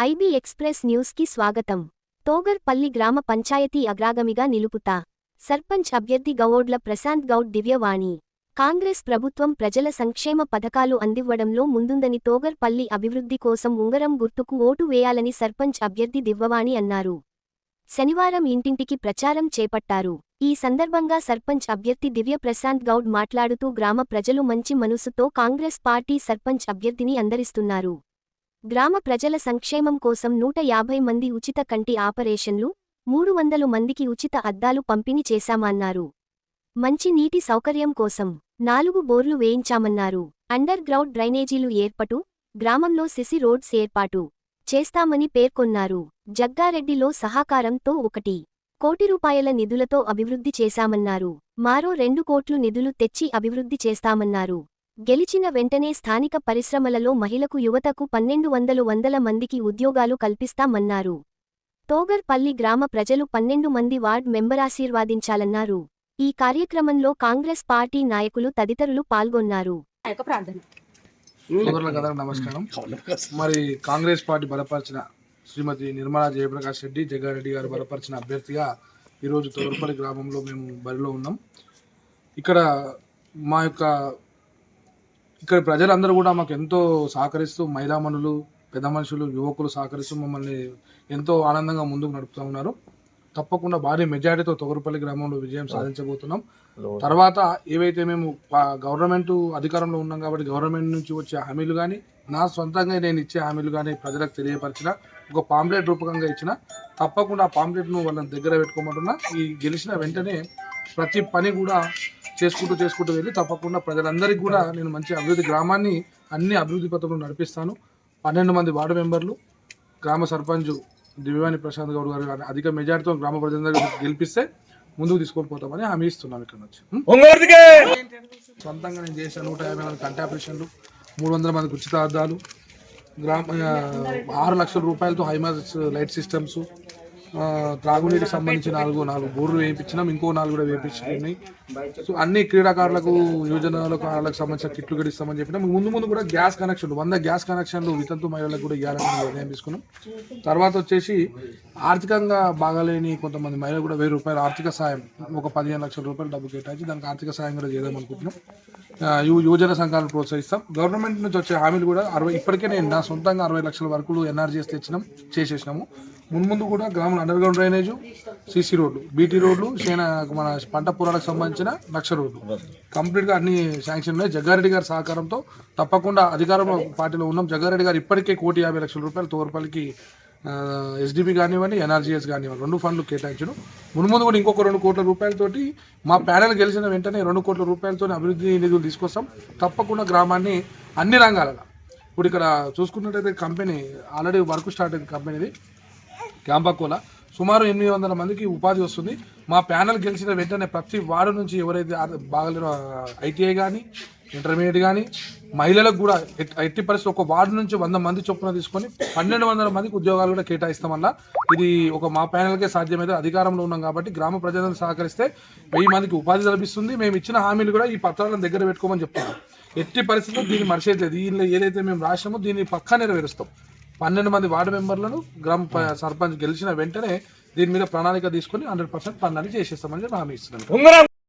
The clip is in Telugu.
ఐబీ ఎక్స్ప్రెస్ న్యూస్కి స్వాగతం. తోగర్పల్లి గ్రామ పంచాయతీ అగ్రాగమిగా నిలుపుతా. సర్పంచ్ అభ్యర్థి గౌడ్ల ప్రశాంత్ గౌడ్ దివ్యవాణి. కాంగ్రెస్ ప్రభుత్వం ప్రజల సంక్షేమ పథకాలు అందివ్వడంలో ముందుందని తోగర్పల్లి అభివృద్ధి కోసం ఉంగరం గుర్తుకు ఓటు వేయాలని సర్పంచ్ అభ్యర్థి దివ్యవాణి అన్నారు. శనివారం ఇంటింటికి ప్రచారం చేపట్టారు. ఈ సందర్భంగా సర్పంచ్ అభ్యర్థి దివ్య ప్రశాంత్ గౌడ్ మాట్లాడుతూ గ్రామ ప్రజలు మంచి మనసుతో కాంగ్రెస్ పార్టీ సర్పంచ్ అభ్యర్థిని అందరిస్తున్నారు. గ్రామ ప్రజల సంక్షేమం కోసం నూట యాభై మంది ఉచిత కంటి ఆపరేషన్లు మూడు వందలు మందికి ఉచిత అద్దాలు పంపిణీ చేశామన్నారు. మంచి నీటి సౌకర్యం కోసం నాలుగు బోర్లు వేయించామన్నారు. అండర్ గ్రౌండ్ డ్రైనేజీలు ఏర్పాటు గ్రామంలో సిసి రోడ్స్ ఏర్పాటు చేస్తామని పేర్కొన్నారు. జగ్గారెడ్డిలో సహకారంతో ఒకటి కోటి రూపాయల నిధులతో అభివృద్ధి చేశామన్నారు. మారో రెండు కోట్లు నిధులు తెచ్చి అభివృద్ధి చేస్తామన్నారు. గెలిచిన వెంటనే స్థానిక పరిశ్రమలలో మహిళకు యువతకు పన్నెండు వందలు వందల మందికి ఉద్యోగాలు కల్పిస్తామన్నారు. తోగర్పల్లి గ్రామ ప్రజలు పన్నెండు మంది వార్డ్ మెంబరాశీర్వాదించాలన్నారు ఈ కార్యక్రమంలో కాంగ్రెస్ పార్టీ నాయకులు తదితరులు పాల్గొన్నారు. నమస్కారం. మరి కాంగ్రెస్ పార్టీ బలపరిచిన శ్రీమతి నిర్మలా జయప్రకాష్ రెడ్డి జగ్గారెడ్డి గారు బలపరిచిన అభ్యర్థిగా ఈరోజు తొరపల్లి గ్రామంలో మేము బరిలో ఉన్నాం. ఇక్కడ మా యొక్క ఇక్కడ ప్రజలందరూ కూడా మాకు ఎంతో సహకరిస్తూ మహిళామణులు పెద్ద మనుషులు యువకులు సహకరిస్తూ మమ్మల్ని ఎంతో ఆనందంగా ముందుకు నడుపుతూ ఉన్నారు. తప్పకుండా భారీ మెజారిటీతో తొగరపల్లి గ్రామంలో విజయం సాధించబోతున్నాం. తర్వాత ఏవైతే మేము గవర్నమెంట్ అధికారంలో ఉన్నాం కాబట్టి గవర్నమెంట్ నుంచి వచ్చే హామీలు కానీ నా సొంతంగా నేను ఇచ్చే హామీలు కానీ ప్రజలకు తెలియపరిచిన ఒక పాంప్లెట్ రూపకంగా ఇచ్చిన తప్పకుండా ఆ పాంప్లెట్ను వాళ్ళని దగ్గర పెట్టుకోమంటున్నా. ఈ గెలిచిన వెంటనే ప్రతి పని కూడా చేసుకుంటూ చేసుకుంటూ వెళ్ళి తప్పకుండా ప్రజలందరికీ కూడా నేను మంచి అభివృద్ధి గ్రామాన్ని అన్ని అభివృద్ధి పథకంలో నడిపిస్తాను. పన్నెండు మంది వార్డు మెంబర్లు గ్రామ సర్పంచ్ దివ్యవాణి ప్రశాంత్ గౌడ్ గారు అధిక మెజార్టీతో గ్రామ ప్రజలందరూ గెలిపిస్తే ముందుకు తీసుకొని పోతామని హామీ ఇస్తున్నాను ఇక్కడ నుంచి? సొంతంగా నేను చేసిన నూట యాభై మంది కంటి ఆపరేషన్లు మూడు వందల మందికి ఉచిత అద్దాలు గ్రామ ఆరు లక్షల రూపాయలతో హైమాస్ లైట్ సిస్టమ్స్ త్రాగునీటికి సంబంధించి నాలుగు నాలుగు బోర్లు వేయించినాం ఇంకో నాలుగు కూడా వేయించుకున్నాయి సో అన్ని క్రీడాకారులకు యువజనాలకు వాళ్ళకి సంబంధించిన కిట్లు కూడా ఇస్తామని చెప్పినాం ముందు ముందు కూడా గ్యాస్ కనెక్షన్లు వంద గ్యాస్ కనెక్షన్లు వితంతు మహిళలకు కూడా ఇవ్వాలని నిర్ణయం తీసుకున్నాం తర్వాత వచ్చేసి ఆర్థికంగా బాగాలేని కొంతమంది మహిళలు కూడా వెయ్యి రూపాయలు ఆర్థిక సాయం ఒక పదిహేను లక్షల రూపాయలు డబ్బు కేటాయించి దానికి ఆర్థిక సాయం కూడా చేద్దాం అనుకుంటున్నాం. యువజన సంఘాలను ప్రోత్సహిస్తాం. గవర్నమెంట్ నుంచి వచ్చే హామీలు కూడా అరవై ఇప్పటికే నేను నా సొంతంగా అరవై లక్షల వరకు ఎన్ఆర్జీఎస్ తెచ్చినాం చేసేసినాము. మున్ముందు కూడా గ్రామంలో అండర్ గ్రౌండ్ డ్రైనేజ్ సీసీ రోడ్లు బీటీ రోడ్లు సేన మన పంట పొలాలకు సంబంధించిన లక్ష రోడ్లు. కంప్లీట్గా అన్ని శాంక్షన్ ఉన్నాయి. జగ్గారెడ్డి గారి సహకారంతో తప్పకుండా అధికారంలో పార్టీలో ఉన్నాం. జగ్గారెడ్డి గారు ఇప్పటికే కోటి యాభై లక్షల రూపాయలు తోరపల్లికి ఎస్డిబి కానివ్వండి ఎన్ఆర్జీఎస్ కానివ్వండి రెండు ఫండ్లు కేటాయించడం. మున్ముందు కూడా ఇంకొక రెండు కోట్ల రూపాయలతోటి మా ప్యానెల్ గెలిచిన వెంటనే రెండు కోట్ల రూపాయలతో అభివృద్ధి నిధులు తీసుకొస్తాం. తప్పకుండా గ్రామాన్ని అన్ని రంగాలలో. ఇప్పుడు ఇక్కడ చూసుకున్నట్టయితే కంపెనీ ఆల్రెడీ వర్క్ స్టార్ట్ అయింది కంపెనీది క్యాంబాకోలా సుమారు ఎనిమిది వందల మందికి ఉపాధి వస్తుంది. మా ప్యానెల్ గెలిచిన వెంటనే ప్రతి వార్డు నుంచి ఎవరైతే బాగలేనో బాగలేరో ఐటీఐ కానీ ఇంటర్మీడియట్ కానీ మహిళలకు కూడా ఎట్టి పరిస్థితి ఒక వార్డు నుంచి వంద మంది చొప్పున తీసుకొని పన్నెండు వందల మందికి ఉద్యోగాలు కూడా కేటాయిస్తామన్నా ఇది ఒక మా ప్యానల్కే సాధ్యమైతే అధికారంలో ఉన్నాం కాబట్టి గ్రామ ప్రజలను సహకరిస్తే వెయ్యి మందికి ఉపాధి లభిస్తుంది. మేము ఇచ్చిన హామీలు కూడా ఈ పత్రాలను దగ్గర పెట్టుకోమని చెప్తున్నాం. ఎట్టి పరిస్థితుల్లో దీన్ని మర్చేయట్లేదు. దీనిలో ఏదైతే మేము రాసినామో దీన్ని పక్కా నెరవేరుస్తాం. పన్నెండు మంది వార్డు మెంబర్లను గ్రామ సర్పంచ్ గెలిచిన వెంటనే దీని మీద ప్రణాళిక తీసుకొని హండ్రెడ్ పర్సెంట్ పనులని చేసేస్తామని హామీ ఇస్తున్నాను